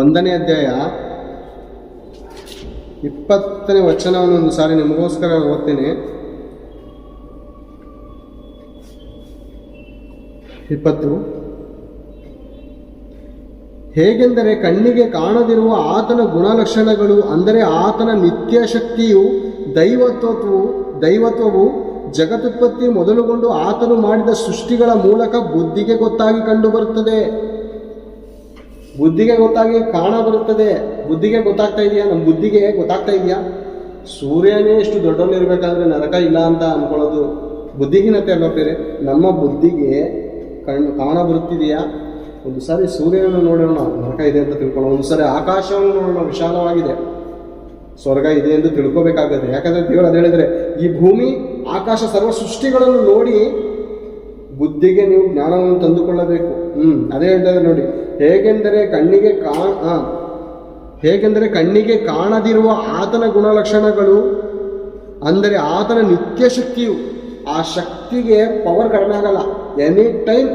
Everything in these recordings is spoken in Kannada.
ಒಂದನೇ ಅಧ್ಯಾಯ ಇಪ್ಪತ್ತನೇ ವಚನವನ್ನು ಒಂದು ಸಾರಿ ನಿಮಗೋಸ್ಕರ ಓದ್ತೀನಿ. ಇಪ್ಪತ್ತು. ಹೇಗೆಂದರೆ ಕಣ್ಣಿಗೆ ಕಾಣದಿರುವ ಆತನ ಗುಣಲಕ್ಷಣಗಳು, ಅಂದರೆ ಆತನ ನಿತ್ಯ ಶಕ್ತಿಯು ದೈವತ್ವವು ದೈವತ್ವವು ಮೊದಲುಗೊಂಡು ಆತನು ಮಾಡಿದ ಸೃಷ್ಟಿಗಳ ಮೂಲಕ ಬುದ್ಧಿಗೆ ಗೊತ್ತಾಗಿ ಕಂಡುಬರುತ್ತದೆ. ಬುದ್ಧಿಗೆ ಗೊತ್ತಾಗಿ ಕಾಣ ಬರುತ್ತದೆ. ಬುದ್ಧಿಗೆ ಗೊತ್ತಾಗ್ತಾ ಇದೆಯಾ? ನಮ್ಮ ಬುದ್ಧಿಗೆ ಗೊತ್ತಾಗ್ತಾ ಇದೆಯಾ? ಸೂರ್ಯನೇ ಇಷ್ಟು ದೊಡ್ಡವನಿರ್ಬೇಕಾದ್ರೆ ನರಕ ಇಲ್ಲ ಅಂತ ಅನ್ಕೊಳ್ಳೋದು ಬುದ್ಧಿಹೀನತೆ ಅಲ್ಲ ಬೇರೆ? ನಮ್ಮ ಬುದ್ಧಿಗೆ ಕಣ್ಣು ಕಾಣ ಬರುತ್ತಿದೆಯಾ? ಒಂದು ಸಾರಿ ಸೂರ್ಯನನ್ನು ನೋಡೋಣ. ನರಕ ಇದೆ ಅಂತ ತಿಳ್ಕೊಳ್ಳೋಣ. ಒಂದು ಸಾರಿ ಆಕಾಶವನ್ನು ನೋಡೋಣ. ವಿಶಾಲವಾಗಿದೆ. ಸ್ವರ್ಗ ಇದೆ ಎಂದು ತಿಳ್ಕೋಬೇಕಾಗುತ್ತೆ. ಯಾಕಂದ್ರೆ ದೇವರು ಅದು ಹೇಳಿದ್ರೆ ಈ ಭೂಮಿ, ಆಕಾಶ, ಸರ್ವ ಸೃಷ್ಟಿಗಳನ್ನು ನೋಡಿ ಬುದ್ಧಿಗೆ ನೀವು ಜ್ಞಾನವನ್ನು ತಂದುಕೊಳ್ಳಬೇಕು. ಹ್ಮ್, ಅದೇ ಹೇಳ್ತಾ ನೋಡಿ. ಹೇಗೆಂದರೆ ಕಣ್ಣಿಗೆ ಕಾ ಹೇಗೆಂದರೆ ಕಣ್ಣಿಗೆ ಕಾಣದಿರುವ ಆತನ ಗುಣಲಕ್ಷಣಗಳು, ಅಂದರೆ ಆತನ ನಿತ್ಯ ಶಕ್ತಿಯು ಆ ಶಕ್ತಿಗೆ ಪವರ್ ಕಡಿಮೆ ಆಗಲ್ಲ. Any time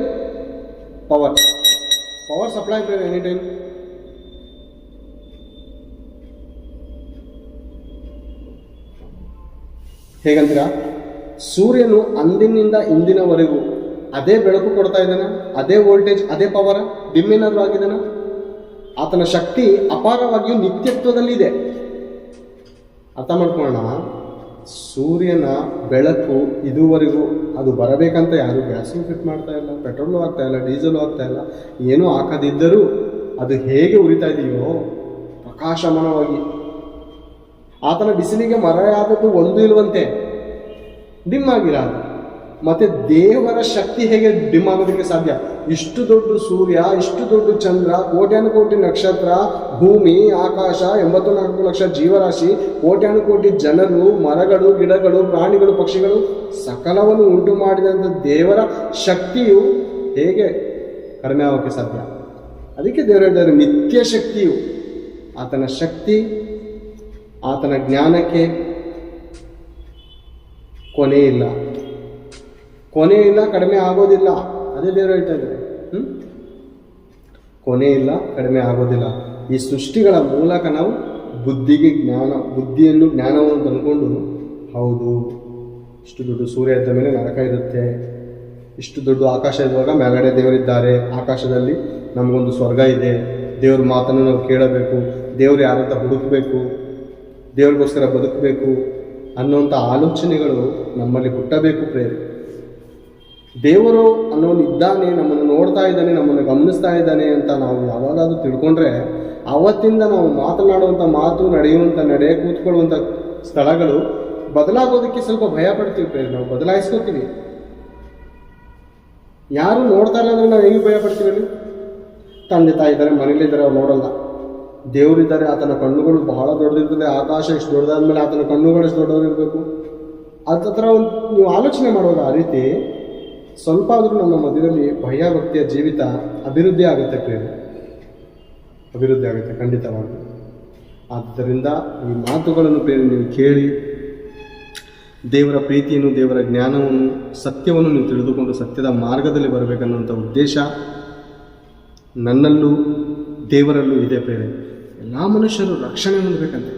power power supply ಆಗ್ತದೆ ಎನಿ ಟೈಮ್ ಹೇಗಂತೀರಾ? ಸೂರ್ಯನು ಅಂದಿನಿಂದ ಇಂದಿನವರೆಗೂ ಅದೇ ಬೆಳಕು ಕೊಡ್ತಾ ಇದ್ದಾನೆ, ಅದೇ ವೋಲ್ಟೇಜ್, ಅದೇ ಪವರ್ ಡಿಮ್ ಏನಾದರೂ ಆಗಿದಾನ ಆತನ ಶಕ್ತಿ ಅಪಾರವಾಗಿಯೂ ನಿತ್ಯತ್ವದಲ್ಲಿದೆ ಅರ್ಥ ಮಾಡ್ಕೊಳ್ಳೋಣ. ಸೂರ್ಯನ ಬೆಳಕು ಇದುವರೆಗೂ ಅದು ಬರಬೇಕಂತ ಯಾರು ಗ್ಯಾಸು ಫಿಟ್ ಮಾಡ್ತಾ ಇಲ್ಲ, ಪೆಟ್ರೋಲು ಆಗ್ತಾ ಇಲ್ಲ, ಡೀಸೆಲು ಆಗ್ತಾ ಇಲ್ಲ, ಏನೂ ಹಾಕದಿದ್ದರೂ ಅದು ಹೇಗೆ ಉರಿತಾ ಇದೆಯೋ, ಪ್ರಕಾಶಮಾನವಾಗಿ. ಆತನ ಬಿಸಿಲಿಗೆ ಮರೆಯಾದದ್ದು ಒಂದು ಇಲ್ವಂತೆ. ಡಿಮ್ ಆಗಿರಲ್ಲ ಮತ್ತೆ ದೇವರ ಶಕ್ತಿ ಹೇಗೆ ಡಿಮ್ ಆಗೋದಕ್ಕೆ ಸಾಧ್ಯ? ಇಷ್ಟು ದೊಡ್ಡ ಸೂರ್ಯ, ಇಷ್ಟು ದೊಡ್ಡ ಚಂದ್ರ ಕೋಟ್ಯಾನುಕೋಟಿ ನಕ್ಷತ್ರ, ಭೂಮಿ, ಆಕಾಶ, ಎಂಬತ್ತು ನಾಲ್ಕು ಲಕ್ಷ ಜೀವರಾಶಿ ಕೋಟ್ಯಾನುಕೋಟಿ ಜನರು, ಮರಗಳು, ಗಿಡಗಳು, ಪ್ರಾಣಿಗಳು, ಪಕ್ಷಿಗಳು, ಸಕಲವನ್ನು ಉಂಟು ಮಾಡಿದಂಥ ದೇವರ ಶಕ್ತಿಯು ಹೇಗೆ ಕಡಿಮೆ ಆಗೋಕ್ಕೆ ಸಾಧ್ಯ? ಅದಕ್ಕೆ ದೇವರು ಹೇಳಿದ್ದಾರೆ ನಿತ್ಯ ಶಕ್ತಿಯು. ಆತನ ಶಕ್ತಿ, ಆತನ ಜ್ಞಾನಕ್ಕೆ ಇಲ್ಲ ಕೊನೆ ಇಲ್ಲ ಕಡಿಮೆ ಆಗೋದಿಲ್ಲ. ಅದೇ ದೇವರು ಹೇಳ್ತಾ ಇದ್ದಾರೆ? ಕೊನೆ ಇಲ್ಲ ಕಡಿಮೆ ಆಗೋದಿಲ್ಲ. ಈ ಸೃಷ್ಟಿಗಳ ಮೂಲಕ ನಾವು ಬುದ್ಧಿಗೆ ಜ್ಞಾನ, ಬುದ್ಧಿಯನ್ನು ಜ್ಞಾನವನ್ನು ತಂದುಕೊಂಡು ಹೌದು, ಇಷ್ಟು ದೊಡ್ಡ ಸೂರ್ಯ ಇದ್ದ ಮೇಲೆ ನರಕ ಇರುತ್ತೆ. ಇಷ್ಟು ದೊಡ್ಡ ಆಕಾಶ ಇರುವಾಗ ಮೇಲ್ಗಡೆ ದೇವರಿದ್ದಾರೆ. ಆಕಾಶದಲ್ಲಿ ನಮಗೊಂದು ಸ್ವರ್ಗ ಇದೆ. ದೇವ್ರ ಮಾತನ್ನು ನಾವು ಕೇಳಬೇಕು. ದೇವ್ರು ಯಾರಂತ ಹುಡುಕಬೇಕು. ದೇವ್ರಿಗೋಸ್ಕರ ಬದುಕಬೇಕು ಅನ್ನುವಂಥ ಆಲೋಚನೆಗಳು ನಮ್ಮಲ್ಲಿ ಹುಟ್ಟಬೇಕು ಪ್ರೇರೆ. ದೇವರು ಅನ್ನೋನು ಇದ್ದಾನೆ, ನಮ್ಮನ್ನು ನೋಡ್ತಾ ಇದ್ದಾನೆ, ನಮ್ಮನ್ನು ಗಮನಿಸ್ತಾ ಇದ್ದಾನೆ ಅಂತ ನಾವು ಯಾವಾಗಾದರೂ ತಿಳ್ಕೊಂಡ್ರೆ ಅವತ್ತಿಂದ ನಾವು ಮಾತನಾಡುವಂಥ ಮಾತು, ನಡೆಯುವಂಥ, ನಡೆ ಕೂತ್ಕೊಳ್ಳುವಂಥ ಸ್ಥಳಗಳು ಬದಲಾಗೋದಕ್ಕೆ ಸ್ವಲ್ಪ ಭಯ ಪಡ್ತೀವಿ ನಾವು ಬದಲಾಯಿಸ್ಕೋತೀವಿ. ಯಾರು ನೋಡ್ತಾ ಇಲ್ಲ ಅಂದ್ರೆ ನಾವು ಹೆಂಗೆ ಭಯ ಪಡ್ತೀವಿ? ತಂದೆ, ತಾಯಿ ಇದ್ದಾರೆ ಮನೇಲಿದ್ದಾರೆ ಅವ್ರು ನೋಡಲ್ಲ. ದೇವರಿದ್ದಾರೆ ಆತನ ಕಣ್ಣುಗಳು ಬಹಳ ದೊಡ್ಡದಿರ್ತದೆ, ಆಕಾಶ ಇಷ್ಟು ದೊಡ್ಡದಾದ್ಮೇಲೆ ಆತನ ಕಣ್ಣುಗಳು ಎಷ್ಟು ದೊಡ್ಡದಿರಬೇಕು ಥರ ಒಂದು ನೀವು ಆಲೋಚನೆ ಮಾಡುವಾಗ ಆ ರೀತಿ ಸ್ವಲ್ಪ ಆದರೂ ನಮ್ಮ ಮಧ್ಯದಲ್ಲಿ ಭಯ ಭಕ್ತಿಯ ಜೀವಿತ ಅಭಿವೃದ್ಧಿ ಆಗುತ್ತೆ ಪ್ರೇಮ ಅಭಿವೃದ್ಧಿ ಆಗುತ್ತೆ, ಖಂಡಿತವಾಗಿ. ಆದ್ದರಿಂದ ಈ ಮಾತುಗಳನ್ನು ಪ್ರೇಮ ನೀವು ಕೇಳಿ, ದೇವರ ಪ್ರೀತಿಯನ್ನು, ದೇವರ ಜ್ಞಾನವನ್ನು, ಸತ್ಯವನ್ನು ನೀವು ತಿಳಿದುಕೊಂಡು ಸತ್ಯದ ಮಾರ್ಗದಲ್ಲಿ ಬರಬೇಕನ್ನುವಂಥ ಉದ್ದೇಶ ನನ್ನಲ್ಲೂ ದೇವರಲ್ಲೂ ಇದೆ ಪ್ರೇರೆ ಎಲ್ಲ ಮನುಷ್ಯರು ರಕ್ಷಣೆ ಹೊಂದಬೇಕಂತೆ.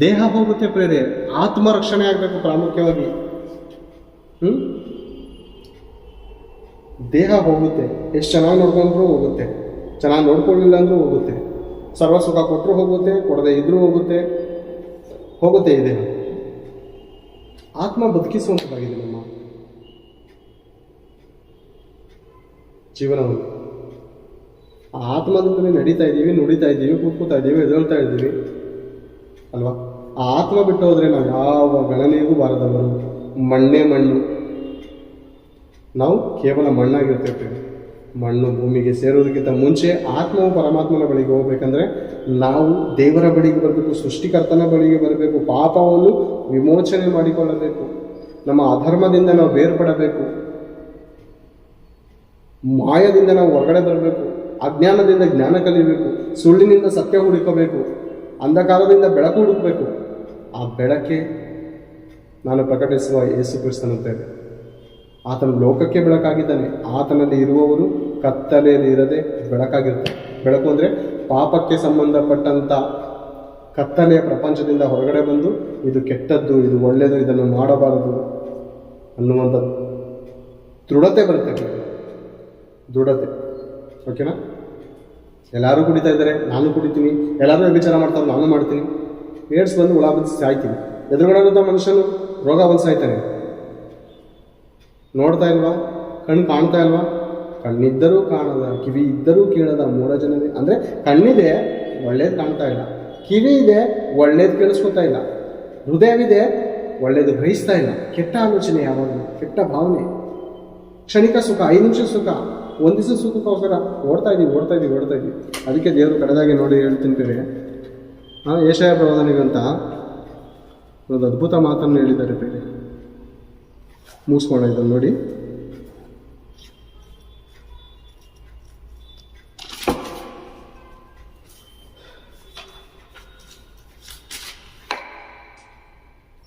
ದೇಹ ಹೋಗುತ್ತೆ ಪ್ರೇರೆ ಆತ್ಮ ರಕ್ಷಣೆ ಆಗಬೇಕು ಪ್ರಾಮುಖ್ಯವಾಗಿ. ದೇಹ ಹೋಗುತ್ತೆ. ಎಷ್ಟು ಚೆನ್ನಾಗಿ ನೋಡ್ಕೊಂಡ್ರೂ ಹೋಗುತ್ತೆ. ಚೆನ್ನಾಗಿ ನೋಡ್ಕೊಳ್ಳಿಲ್ಲ ಅಂದರೂ ಹೋಗುತ್ತೆ. ಸರ್ವ ಸುಖ ಕೊಟ್ಟರು ಹೋಗುತ್ತೆ, ಕೊಡದೆ ಇದ್ರೂ ಹೋಗುತ್ತೆ. ಹೋಗುತ್ತೆ ಇದೆ ಆತ್ಮ ಬದುಕಿಸುವಂಥದ್ದಾಗಿದೆ ನಮ್ಮ ಜೀವನವನ್ನು ಆ ಆತ್ಮದಿಂದಲೇ ನಡೀತಾ ಇದ್ದೀವಿ, ನುಡಿತಾ ಇದ್ದೀವಿ ಕೂತ್ಕೋತಾ ಇದ್ದೀವಿ ಎದುಳ್ತಾ ಇದ್ದೀವಿ. ಅಲ್ವಾ? ಆ ಆತ್ಮ ಬಿಟ್ಟು ಹೋದ್ರೆ ನಾವು ಯಾವ ಗಣನೆಗೂ ಬಾರದವರು. ಮಣ್ಣೇ ಮಣ್ಣು. ನಾವು ಕೇವಲ ಮಣ್ಣಾಗಿರ್ತಿರ್ತೀವಿ ಮಣ್ಣು ಭೂಮಿಗೆ ಸೇರೋದಕ್ಕಿಂತ ಮುಂಚೆ ಆತ್ಮವು ಪರಮಾತ್ಮನ ಬಳಿಗೆ ಹೋಗ್ಬೇಕಂದ್ರೆ ನಾವು ದೇವರ ಬಳಿಗೆ ಬರಬೇಕು, ಸೃಷ್ಟಿಕರ್ತನ ಬಳಿಗೆ ಬರಬೇಕು, ಪಾಪವನ್ನು ವಿಮೋಚನೆ ಮಾಡಿಕೊಳ್ಳಬೇಕು. ನಮ್ಮ ಅಧರ್ಮದಿಂದ ನಾವು ಬೇರ್ಪಡಬೇಕು. ಮಾಯದಿಂದ ನಾವು ಹೊರಗಡೆ ಬರಬೇಕು. ಅಜ್ಞಾನದಿಂದ ಜ್ಞಾನ ಕಲಿಬೇಕು. ಸುಳ್ಳಿನಿಂದ ಸತ್ಯ ಹುಡುಕಬೇಕು. ಅಂಧಕಾರದಿಂದ ಬೆಳಕು ಹುಡುಕಬೇಕು. ಆ ಬೆಳಕೆ ನಾನು ಪ್ರಕಟಿಸುವ ಯೇಸು ಕ್ರಿಸ್ತನಂತೇವೆ ಆತನು ಲೋಕಕ್ಕೆ ಬೆಳಕಾಗಿದ್ದಾನೆ. ಆತನಲ್ಲಿ ಇರುವವರು ಕತ್ತಲೆಯಲ್ಲಿ ಇರದೆ ಬೆಳಕಾಗಿರುತ್ತೆ ಬೆಳಕು ಅಂದರೆ ಪಾಪಕ್ಕೆ ಸಂಬಂಧಪಟ್ಟಂಥ ಕತ್ತಲೆಯ ಪ್ರಪಂಚದಿಂದ ಹೊರಗಡೆ ಬಂದು ಇದು ಕೆಟ್ಟದ್ದು, ಇದು ಒಳ್ಳೆಯದು ಇದನ್ನು ಮಾಡಬಾರದು ಅನ್ನುವಂಥ ದೃಢತೆ ಬರುತ್ತೆ. ದೃಢತೆ. ಓಕೆನಾ ಎಲ್ಲರೂ ಕುಡಿತಾ ಇದ್ದಾರೆ. ನಾನು ಕುಡಿತೀನಿ. ಎಲ್ಲರೂ ವ್ಯಭಿಚಾರ ಮಾಡ್ತಾರೆ ನಾನು ಮಾಡ್ತೀನಿ. ಏಡ್ಸ್ ಬಂದು ಹುಳ ಬಂದು ಸಾಯ್ತೀನಿ. ಎದುರುಗಡೆ ಮನುಷ್ಯನು ರೋಗ ಬಂದು ಸಾಯ್ತಾನೆ. ನೋಡ್ತಾ ಇಲ್ವಾ? ಕಣ್ಣು ಕಾಣ್ತಾ ಇಲ್ವಾ? ಕಣ್ಣಿದ್ದರೂ ಕಾಣದ, ಕಿವಿ ಇದ್ದರೂ ಕೇಳದ ಮೂಢ ಜನರಿಗೆ ಅಂದರೆ ಕಣ್ಣಿದೆ, ಒಳ್ಳೇದು ಕಾಣ್ತಾ ಇಲ್ಲ. ಕಿವಿ ಇದೆ, ಒಳ್ಳೇದು ಕೇಳಿಸ್ಕೊತಾ ಇಲ್ಲ. ಹೃದಯವಿದೆ, ಒಳ್ಳೇದು ಗ್ರಹಿಸ್ತಾ ಇಲ್ಲ. ಕೆಟ್ಟ ಆಲೋಚನೆ ಯಾವಾಗಲೂ, ಕೆಟ್ಟ ಭಾವನೆ. ಕ್ಷಣಿಕ ಸುಖ, ಐದು ನಿಮಿಷ ಸುಖ, ಒಂದು ದಿವಸ ಸುಖಕ್ಕೋಸ್ಕರ ಓಡ್ತಾ ಇದೀವಿ, ಓಡ್ತಾ ಇದ್ದೀವಿ ಓಡ್ತಾ ಇದೀವಿ. ಅದಕ್ಕೆ ದೇವರು ಕಡೆದಾಗಿ ನೋಡಿ ಹೇಳ್ತೀನಿ ಬೇರೆ. ಹಾಂ ಏಷಯ ಪ್ರವಾದನಿಗಂತ ಒಂದು ಅದ್ಭುತ ಮಾತನ್ನು ಹೇಳಿದ್ದಾರೆ ಬೇರೆ. ಮುಗಿಸ್ಕೋಣ ಇದನ್ನು ನೋಡಿ.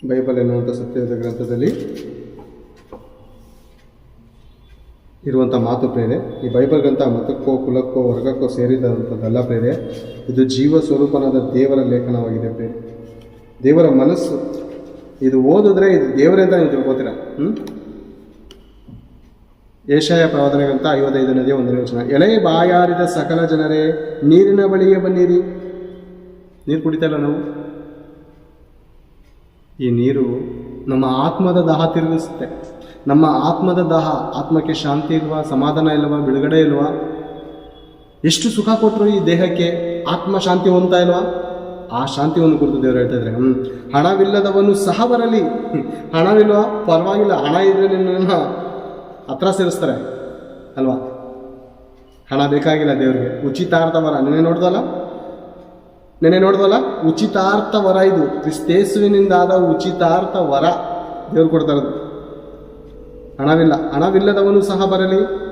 ಬೈಬಲ್ ಎನ್ನುವಂಥ ಸತ್ಯದ ಗ್ರಂಥದಲ್ಲಿ ಇರುವಂಥ ಮಾತು ಪ್ರೇರೆ. ಈ ಬೈಬಲ್ ಗ್ರಂಥ ಮತಕ್ಕೋ ಕುಲಕ್ಕೋ ವರ್ಗಕ್ಕೋ ಸೇರಿದಂಥದ್ದಲ್ಲ ಪ್ರೇರೆ. ಇದು ಜೀವ ಸ್ವರೂಪನಾದ ದೇವರ ಲೇಖನವಾಗಿದೆ ಪ್ರೇರೆ. ದೇವರ ಮನಸ್ಸು ಇದು ಓದಿದ್ರೆ ಇದು ದೇವರೇ ಅಂತ ನೀವು ತಿಳ್ಕೊತೀರ? ಹ್ಞೂ ಏಷಾಯ ಪ್ರವಾದನೆ ಗ್ರಂಥ ಐವತ್ತೈದನೇದೇ ಒಂದನೇ ವಚನ. ಎಲೆ ಬಾಯಾರಿದ ಸಕಲ ಜನರೇ, ನೀರಿನ ಬಳಿಗೆ ಬನ್ನಿರಿ. ನೀರು ಕುಡಿತಲ್ಲ ನಾವು? ಈ ನೀರು ನಮ್ಮ ಆತ್ಮದ ದಾಹ ತಿರುಗಿಸುತ್ತೆ. ನಮ್ಮ ಆತ್ಮದ ದಾಹ, ಆತ್ಮಕ್ಕೆ ಶಾಂತಿ ಇಲ್ವಾ, ಸಮಾಧಾನ ಇಲ್ವಾ, ಬಿಡುಗಡೆ ಇಲ್ವಾ? ಎಷ್ಟು ಸುಖ ಕೊಟ್ಟರು ಈ ದೇಹಕ್ಕೆ ಆತ್ಮ ಶಾಂತಿ ಹೊಂದ್ತಾ ಇಲ್ವಾ? ಆ ಶಾಂತಿಯನ್ನು ಕುರಿತು ದೇವರು ಹೇಳ್ತಾ ಇದ್ದಾರೆ. ಹ್ಮ್, ಹಣವಿಲ್ಲದವನು ಸಹ ಬರಲಿ. ಹಣವಿಲ್ಲ, ಪರವಾಗಿಲ್ಲ, ಹಣ ಇದ್ರೆ ನಿನ್ನನ್ನು ಹತ್ರ ಸೇರಿಸ್ತಾರೆ. ಅಲ್ವಾ? ಹಣ ಬೇಕಾಗಿಲ್ಲ ದೇವರಿಗೆ. ಉಚಿತಾರ್ಥ ವರ. ನೆನೆ ನೋಡ್ದಲ್ಲ? ನೆನೆ ನೋಡ್ದಲ್ಲ? ಉಚಿತಾರ್ಥ ವರ ಇದು. ಕ್ರಿಸ್ತೇಸುವಿನಿಂದಾದ ಉಚಿತಾರ್ಥ ವರ ದೇವ್ರು ಕೊಡ್ತಾ ಇರೋದು. ಹಣವಿಲ್ಲ. ಹಣವಿಲ್ಲದವನು ಸಹ ಬರಲಿ.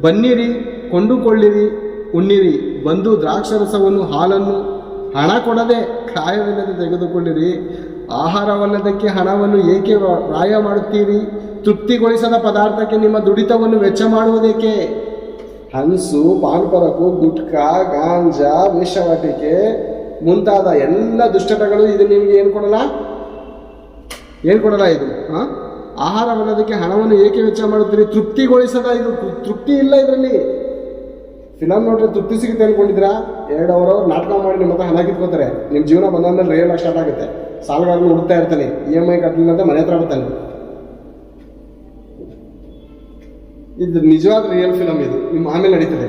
ಬನ್ನಿರಿ, ಕೊಂಡುಕೊಳ್ಳಿರಿ, ಉಣ್ಣಿರಿ. ಬಂದು ದ್ರಾಕ್ಷರಸವನ್ನು, ಹಾಲನ್ನು ಹಣ ಕೊಡದೆ ಕಾಯವಿಲ್ಲದೆ ತೆಗೆದುಕೊಳ್ಳಿರಿ ಆಹಾರವಲ್ಲದಕ್ಕೆ ಹಣವನ್ನು ಏಕೆ ವ್ಯಾಯ ಮಾಡುತ್ತೀರಿ? ತೃಪ್ತಿಗೊಳಿಸದ ಪದಾರ್ಥಕ್ಕೆ ನಿಮ್ಮ ದುಡಿತವನ್ನು ವೆಚ್ಚ ಮಾಡುವುದೇಕೆ? ಹಂಸು ಪಾನ್ಪರಕು, ಗುಟ್ಕಾ, ಗಾಂಜಾ, ವೇಷವಾಟಿಕೆ ಮುಂತಾದ ಎಲ್ಲ ದುಷ್ಟತೆಗಳು ಇದು ನಿಮಗೆ ಏನು ಕೊಡಲ್ಲ? ಏನು ಕೊಡಲ್ಲ ಇದು? ಹಾಂ? ಆಹಾರವಲ್ಲದಕ್ಕೆ ಹಣವನ್ನು ಏಕೆ ವೆಚ್ಚ ಮಾಡುತ್ತೀರಿ? ತೃಪ್ತಿಗೊಳಿಸದ ಇದು, ತೃಪ್ತಿ ಇಲ್ಲ ಇದರಲ್ಲಿ. ಫಿಲಮ್ ನೋಡ್ರೆ ತೃಪ್ತಿ ಸಿಗುತ್ತೆ ಅನ್ಕೊಂಡಿದ್ರಾ ಎರಡು ಅವರ್ ಅವ್ರು ನಾಟಕ ಮಾಡಿ ನಿಮ್ಮ ಹತ್ರ ಹಣ ಕಿತ್ಕೋತಾರೆ. ನಿಮ್ಮ ಜೀವನ ಬಂದಾದ್ಮೇಲೆ ರಿಯಲ್ ಸ್ಟಾರ್ಟ್ ಆಗುತ್ತೆ. ಸಾಲಗಾರನು ಹುಡುಕ್ತಾ ಇರ್ತಾನೆ. ಇ ಎಂ ಐ ಕಟ್ಟಲಿಲ್ಲ ಅಂತ ಮನೆ ಹತ್ರ ಬರ್ತಾನೆ ಇದು ನಿಜವಾದ ರಿಯಲ್ ಫಿಲಮ್ ಇದು. ನಿಮ್ಮ ಆಮೇಲೆ ನಡೀತದೆ.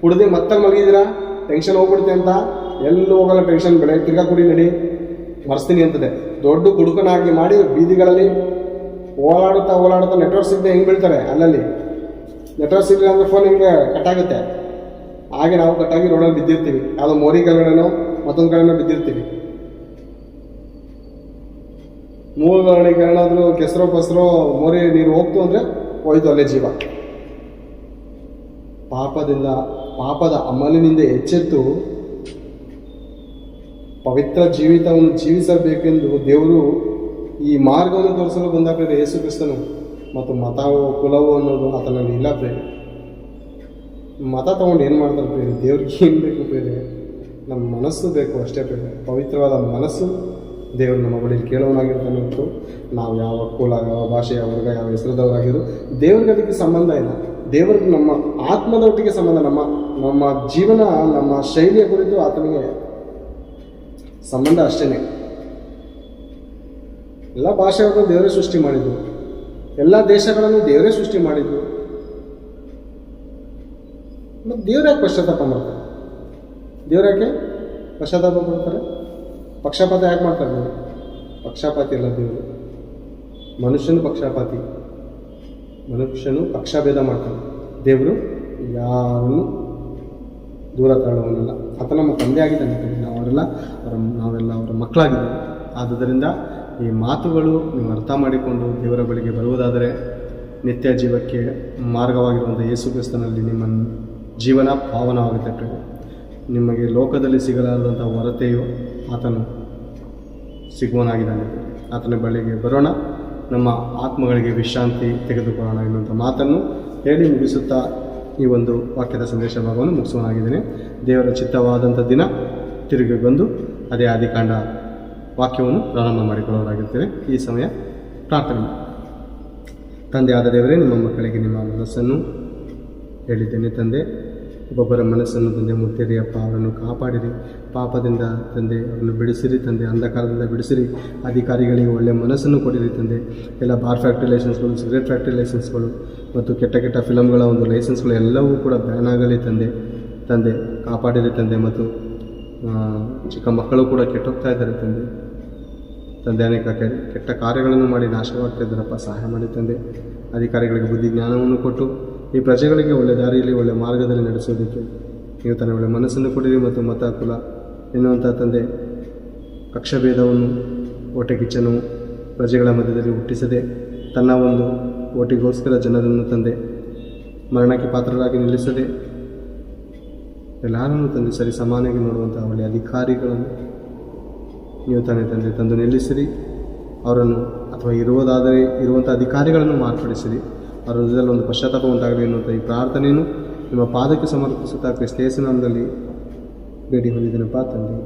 ಕುಡ್ದು ಮತ್ತೆ ಮಲಗಿದ್ದೀರಾ? ಟೆನ್ಷನ್ ಹೋಗ್ಬಿಡುತ್ತೆ ಅಂತ. ಎಲ್ಲೂ ಹೋಗಲ್ಲ ಟೆನ್ಷನ್ ಬೆಳೆ ತಿರ್ಗಾ ಕುಡಿ, ನಡಿ. ಮರ್ಸ್ತೀನಿ ಅಂತದೆ. ದೊಡ್ಡ ಕುಡುಕನಾಗಿ ಮಾಡಿ ಬೀದಿಗಳಲ್ಲಿ ಓಡಾಡುತ್ತಾ ಓಡಾಡುತ್ತಾ ನೆಟ್ವರ್ಕ್ ಸಿಗದೆ ಹೆಂಗೆ ಬೀಳ್ತಾರೆ ಅಲ್ಲಲ್ಲಿ? ನೆಟ್ವರ್ಕ್ ಸಿಗಲಿಲ್ಲ ಅಂದ್ರೆ ಫೋನ್ ಹಿಂಗೆ ಕಟ್ಟಾಗುತ್ತೆ ಹಾಗೆ ನಾವು ಕಟ್ಟಾಗಿ ರೋಡಲ್ಲಿ ಬಿದ್ದಿರ್ತೀವಿ. ಯಾವುದೋ ಮೋರಿ ಕೆಳಗಡೆನೋ ಮತ್ತೊಂದು ಕಡೆನೋ ಬಿದ್ದಿರ್ತೀವಿ. ಮೂಲಗಳಿಗೆ ಏನಾದರೂ ಕೆಸರೋ ಪಸರೋ ಮೋರಿ ನೀರು ಹೋಗ್ತು ಅಂದರೆ ಹೋಯ್ತು ಅಲ್ಲೇ ಜೀವ. ಪಾಪದಿಂದ, ಪಾಪದ ಅಮಲಿನಿಂದ ಎಚ್ಚೆತ್ತು ಪವಿತ್ರ ಜೀವಿತವನ್ನು ಜೀವಿಸಬೇಕೆಂದು ದೇವರು ಈ ಮಾರ್ಗವನ್ನು ತೋರಿಸಲು ಬಂದಾಗ ಯೇಸು ಕ್ರಿಸ್ತನು ಮತ್ತು ಮತವೋ ಕುಲವೋ ಅನ್ನೋದು ಆತನಲ್ಲಿ ಇಲ್ಲ ಪ್ರೇರೆ ಮತ ತಗೊಂಡು ಏನು ಮಾಡ್ತಾರೆ ಬೇರೆ? ದೇವ್ರಿಗೆ ಏನು ಬೇಕು ಬೇರೆ? ನಮ್ಮ ಮನಸ್ಸು ಬೇಕು ಅಷ್ಟೇ ಬೇರೆ. ಪವಿತ್ರವಾದ ಮನಸ್ಸು ದೇವರು ನಮ್ಮ ಬಳಿ ಕೇಳೋನಾಗಿರ್ತಾನೆ ನಾವು ಯಾವ ಕುಲ, ಯಾವ ಭಾಷೆ, ಯಾವ ವರ್ಗ, ಯಾವ ಹೆಸರದವರಾಗಿರು ದೇವ್ರಿಗೆ ಅದಕ್ಕೆ ಸಂಬಂಧ ಇಲ್ಲ. ದೇವ್ರಿಗೆ ನಮ್ಮ ಆತ್ಮದೊಟ್ಟಿಗೆ ಸಂಬಂಧ, ನಮ್ಮ ನಮ್ಮ ಜೀವನ, ನಮ್ಮ ಶೈಲಿಯ ಕುರಿತು ಆತನಿಗೆ ಸಂಬಂಧ ಅಷ್ಟೇ ಎಲ್ಲ ಭಾಷೆಗಳನ್ನು ದೇವರೇ ಸೃಷ್ಟಿ ಮಾಡಿದ್ದು ಎಲ್ಲ ದೇಶಗಳನ್ನು ದೇವರೇ ಸೃಷ್ಟಿ ಮಾಡಿದ್ದು ಮತ್ತು ದೇವ್ರು ಯಾಕೆ ಪಶ್ಚಾತ್ತಾಪ ಮಾಡ್ತಾರೆ? ದೇವ್ರು ಯಾಕೆ ಪಶ್ಚಾತ್ತಾಪ ಮಾಡ್ತಾರೆ? ಪಕ್ಷಪಾತ ಯಾಕೆ ಮಾಡ್ತಾರೆ ದೇವರು ಪಕ್ಷಪಾತಿ ಅಲ್ಲ ದೇವರು. ಮನುಷ್ಯನು ಪಕ್ಷಪಾತಿ. ಮನುಷ್ಯನು ಪಕ್ಷಭೇದ ಮಾಡ್ತಾನೆ. ದೇವರು ಯಾರನ್ನು ದೂರ ತಳ್ಳುವನಲ್ಲ. ಆತ ನಮ್ಮ ತಂದೆ ಆಗಿದ್ದಾನೆ ನಾವು ಅವರೆಲ್ಲ ಅವರ ನಾವೆಲ್ಲ ಅವರ ಮಕ್ಕಳಾಗಿದ್ದೇವೆ. ಆದ್ದರಿಂದ ಈ ಮಾತುಗಳು ನೀವು ಅರ್ಥ ಮಾಡಿಕೊಂಡು ದೇವರ ಬಳಿಗೆ ಬರುವುದಾದರೆ ನಿತ್ಯ ಜೀವಕ್ಕೆ ಮಾರ್ಗವಾಗಿರುವಂಥ ಯೇಸು ಕ್ರಿಸ್ತನಲ್ಲಿ ನಿಮ್ಮ ಜೀವನ ಪಾವನವಾಗುತ್ತೆ ಪ್ರೇರೆ ನಿಮಗೆ ಲೋಕದಲ್ಲಿ ಸಿಗಲಾರದಂಥ ಹೊರತೆಯು ಆತನು ಸಿಗುವನಾಗಿದ್ದಾನೆ. ಆತನ ಬಳಿಗೆ ಬರೋಣ. ನಮ್ಮ ಆತ್ಮಗಳಿಗೆ ವಿಶ್ರಾಂತಿ ತೆಗೆದುಕೊಳ್ಳೋಣ ಎನ್ನುವಂಥ ಮಾತನ್ನು ಹೇಳಿ ಮುಗಿಸುತ್ತಾ ಈ ಒಂದು ವಾಕ್ಯದ ಸಂದೇಶ ಭಾಗವನ್ನು ಮುಗಿಸುವನಾಗಿದ್ದೇನೆ. ದೇವರ ಚಿತ್ತವಾದಂಥ ದಿನ ತಿರುಗಿ ಬಂದು ಅದೇ ಆದಿಕಾಂಡ ವಾಕ್ಯವನ್ನು ಪ್ರಾರಂಭ ಮಾಡಿಕೊಳ್ಳೋರಾಗಿರ್ತೇನೆ. ಈ ಸಮಯ ಪ್ರಾರ್ಥನೆ. ತಂದೆಯಾದ ದೇವರೇ, ನಿಮ್ಮ ಮಕ್ಕಳಿಗೆ ನಿಮ್ಮ ಮನಸ್ಸನ್ನು ಹೇಳಿದ್ದೇನೆ, ತಂದೆ. ಒಬ್ಬೊಬ್ಬರ ಮನಸ್ಸನ್ನು ತಂದೆ ಮುಟ್ಟಿರಿ, ಅಪ್ಪ, ಅವರನ್ನು ಕಾಪಾಡಿರಿ. ಪಾಪದಿಂದ ತಂದೆ, ಅವರನ್ನು ಬಿಡಿಸಿರಿ, ತಂದೆ. ಅಂಧಕಾರದಿಂದ ಬಿಡಿಸಿರಿ. ಅಧಿಕಾರಿಗಳಿಗೆ ಒಳ್ಳೆಯ ಮನಸ್ಸನ್ನು ಕೊಡಿರಿ, ತಂದೆ. ಎಲ್ಲ ಬಾರ್ ಫ್ಯಾಕ್ಟ್ರಿ ಲೈಸೆನ್ಸ್ಗಳು, ಸಿಗರೇಟ್ ಫ್ಯಾಕ್ಟ್ರಿ ಲೈಸೆನ್ಸ್ಗಳು ಮತ್ತು ಕೆಟ್ಟ ಕೆಟ್ಟ ಫಿಲಮ್ಗಳ ಒಂದು ಲೈಸೆನ್ಸ್ಗಳು ಎಲ್ಲವೂ ಕೂಡ ಬ್ಯಾನ್ ಆಗಲಿ, ತಂದೆ. ತಂದೆ, ಕಾಪಾಡಿರಿ, ತಂದೆ. ಮತ್ತು ಚಿಕ್ಕ ಮಕ್ಕಳು ಕೂಡ ಕೆಟ್ಟೋಗ್ತಾ ಇದ್ದಾರೆ, ತಂದೆ. ತಂದೆ, ಅನೇಕ ಕೆಟ್ಟ ಕಾರ್ಯಗಳನ್ನು ಮಾಡಿ ನಾಶವಾಗ್ತಾ ಇದ್ದಾರಪ್ಪ. ಸಹಾಯ ಮಾಡಿ, ತಂದೆ. ಅಧಿಕಾರಿಗಳಿಗೆ ಬುದ್ಧಿ ಜ್ಞಾನವನ್ನು ಕೊಟ್ಟು ಈ ಪ್ರಜೆಗಳಿಗೆ ಒಳ್ಳೆಯ ದಾರಿಯಲ್ಲಿ ಒಳ್ಳೆಯ ಮಾರ್ಗದಲ್ಲಿ ನಡೆಸೋದಕ್ಕೆ ನೀವು ತನ್ನ ಒಳ್ಳೆ ಮನಸ್ಸನ್ನು ಕೊಡಿರಿ ಮತ್ತು ಮತ ಕುಲ ಎನ್ನುವಂಥ ತಂದೆ ಕಕ್ಷಭೇದವನ್ನು ಓಟೆ ಕಿಚ್ಚನು ಪ್ರಜೆಗಳ ಮಧ್ಯದಲ್ಲಿ ಹುಟ್ಟಿಸದೆ ತನ್ನ ಒಂದು ಓಟಿಗೋಸ್ಕರ ಜನರನ್ನು ತಂದೆ ಮರಣಕ್ಕೆ ಪಾತ್ರರಾಗಿ ನಿಲ್ಲಿಸದೆ ಎಲ್ಲರನ್ನು ತಂದೆ ಸರಿ ಸಮಾನಾಗಿ ನೋಡುವಂಥ ಒಳ್ಳೆಯ ಅಧಿಕಾರಿಗಳನ್ನು ನೀವು ತಾನೇ ತಂದೆ ತಂದು ನಿಲ್ಲಿಸಿರಿ. ಅವರನ್ನು ಅಥವಾ ಇರುವುದಾದರೆ, ಇರುವಂಥ ಅಧಿಕಾರಿಗಳನ್ನು ಮಾರ್ಪಡಿಸಿರಿ. ಅವರ ಹೃದಯದಲ್ಲಿ ಒಂದು ಪಶ್ಚಾತ್ತಾಪ ಉಂಟಾಗಲಿ ಎನ್ನುವಂಥ ಈ ಪ್ರಾರ್ಥನೆಯನ್ನು ನಿಮ್ಮ ಪಾದಕ್ಕೆ ಸಮರ್ಪಿಸುತ್ತಾ ಕ್ರಿಸ್ತೇಸನಾಮದಲ್ಲಿ ಭೇಟಿ ಹೊಂದಿದ್ದೇನಪ್ಪ ತಂದೆ.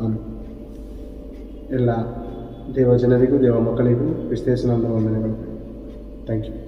ಆಮೇಲೆ ಎಲ್ಲ ದೇವ ಜನರಿಗೂ ದೇವ ಮಕ್ಕಳಿಗೂ ಕ್ರಿಸ್ತೇಸನಾಮದ ವಂದನೆಗಳು. Thank you.